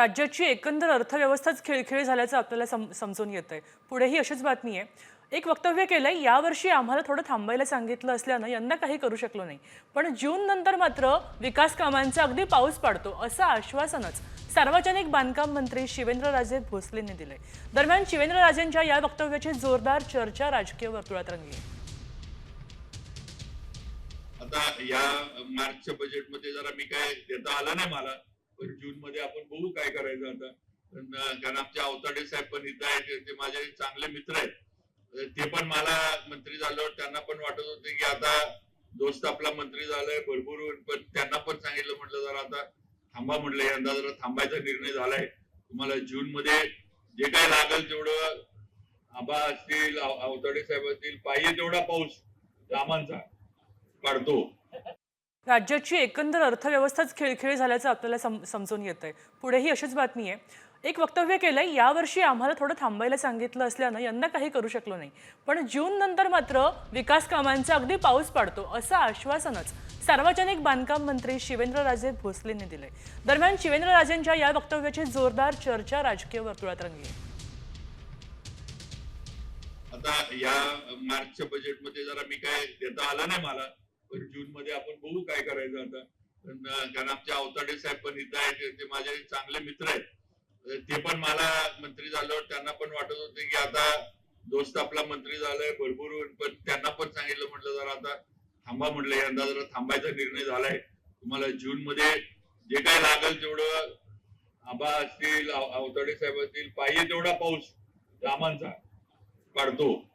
राज्याची एकंदर अर्थव्यवस्थाच खिळखिळी झाल्याचं आपल्याला सम समजून येतंय. आहे पुढेही अशीच बातमी आहे. एक वक्तव्य केलंय यावर्षी आम्हाला थोडं थांबायला सांगितलं असल्यानं यंदा काही करू शकलो नाही. पण जून नंतर मात्र विकास कामांचा अगदी पाऊस पाडतो असं आश्वासनच सार्वजनिक बांधकाम मंत्री शिवेंद्रराजे भोसलेंनी दिले दरम्यान शिवेंद्रराजेंच्या या वक्तव्याची जोरदार चर्चा राजकीय वर्तुळात रंगली आहे. आता या मार्चच्या बजेटमध्ये जरा मी काय देता आला नाही मला पण जून मध्ये आपण बघू काय करायचं आता. पण कारण आमच्या अवताडे साहेब पण इथं आहेत ते- माझे चांगले मित्र आहेत. ते पण मला मंत्री झाल्यावर त्यांना पण वाटत होते की आता दोस्त आपला मंत्री झालाय भरपूर पण त्यांना पण सांगितलं म्हटलं जरा आता थांबा म्हटलं यंदा जरा थांबायचा निर्णय झालाय. तुम्हाला जून मध्ये जे काय लागेल तेवढं आबा असतील अवताडे साहेब असतील पाहिजे तेवढा पाऊस कामांचा पाडतो. राज्याची एकंदर अर्थव्यवस्थाच खिळखिळी झाल्याचं आपल्याला सम समजून येत आहे पुढेही अशीच बातमी आहे. एक वक्तव्य केलंय यावर्षी आम्हाला थोडं थांबायला सांगितलं असल्यानं यंदा काही करू शकलो नाही. पण जून नंतर मात्र विकास कामांचा अगदी पाऊस पाडतो असं आश्वासनच सार्वजनिक बांधकाम मंत्री शिवेंद्रराजे भोसलेंनी दिले दरम्यान शिवेंद्रराजेंच्या या वक्तव्याची जोरदार चर्चा राजकीय वर्तुळात रंगली आहे. आता या मार्चच्या बजेटमध्ये जरा मी काय देता आला नाही मला पण जून मध्ये आपण बघू काय करायचं आता. पण कारण आमचे अवताडे साहेब पण इथं आहेत ते- माझे चांगले मित्र आहेत. ते पण मला मंत्री झाल्यावर त्यांना पण वाटत होते की आता दोस्त आपला मंत्री झालाय भरपूर पण त्यांना पण सांगितलं म्हटलं जरा आता थांबा म्हटलं यंदा जरा थांबायचा निर्णय झालाय. तुम्हाला जून मध्ये जे काय लागेल तेवढं आबा असतील अवताडे साहेब असतील पाहिजे तेवढा पाऊस कामांचा पाडतो.